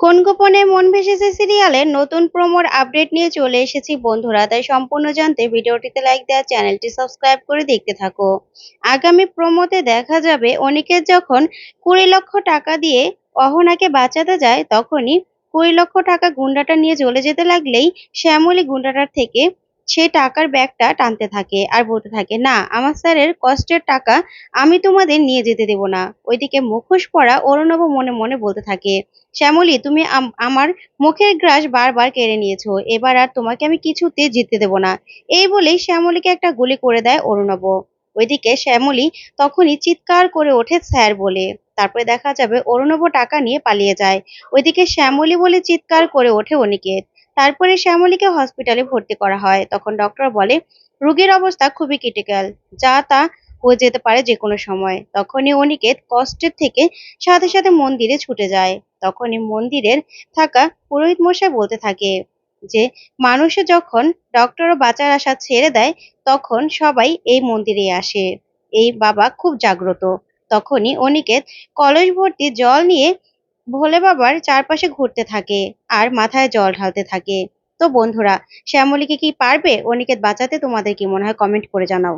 কোন গোপনে মন ভেসেছে সিরিয়ালের নতুন প্রোমোর আপডেট নিয়ে চলে এসেছি বন্ধুরা, তাই সম্পূর্ণ জানতে ভিডিওটিতে লাইক দেওয়া, চ্যানেলটি সাবস্ক্রাইব করে দেখতে থাকো। আগামী প্রোমোতে দেখা যাবে অনেকের যখন কুড়ি লক্ষ টাকা দিয়ে অহনাকে বাঁচাতে যায়, তখনই কুড়ি লক্ষ টাকা গুন্ডাটা নিয়ে চলে যেতে লাগলেই শ্যামলী গুন্ডাটার থেকে সে টাকার ব্যাগটা টানতে থাকে আর বলতে থাকে, না, আমার স্যারের কষ্টের টাকা আমি তোমাদের নিয়ে যেতে দেব না। ওইদিকে মুখোশ পরা অরুণব মনে মনে বলতে থাকে, শ্যামলী, তুমি আম- আমার মুখের গ্রাস বারবার কেড়ে নিয়েছো, এবার আর তোমাকে আমি কিছুতে জিততে দেব না। এই বলেই শ্যামলীকে একটা গুলি করে দেয় অরুণব। ওইদিকে শ্যামলী তখনই চিৎকার করে ওঠে স্যার বলে। তারপরে দেখা যাবে অরুণব টাকা নিয়ে পালিয়ে যায়। ওইদিকে শ্যামলী বলে চিৎকার করে ওঠে অনিকেত। তারপরে শ্যামলীকে হসপিটালে ভর্তি করা হয়। তখন ডক্টর বলে, রোগীর অবস্থা খুবই ক্রিটিক্যাল যা তা হয়ে যেতে পারে যে কোনো সময়। তখনই অনিকেত কষ্টের থেকে সাথে সাথে মন্দিরে ছুটে যায়। তখনই মন্দিরের থাকা পুরোহিত মশাই বলতে থাকে যে, মানুষে যখন ডক্টর বাঁচার আশা ছেড়ে দেয়, তখন সবাই এই মন্দিরে আসে। এই বাবা খুব জাগ্রত। তখনই অনিকেত কলস ভর্তি জল নিয়ে ভোলে বাবার চারপাশে ঘুরতে থাকে আর মাথায় জল ঢালতে থাকে। তো বন্ধুরা, শ্যামলীকে কি পারবে? অনিকেত বাঁচাতে তোমাদের কি মনে হয়? কমেন্ট করে জানাও।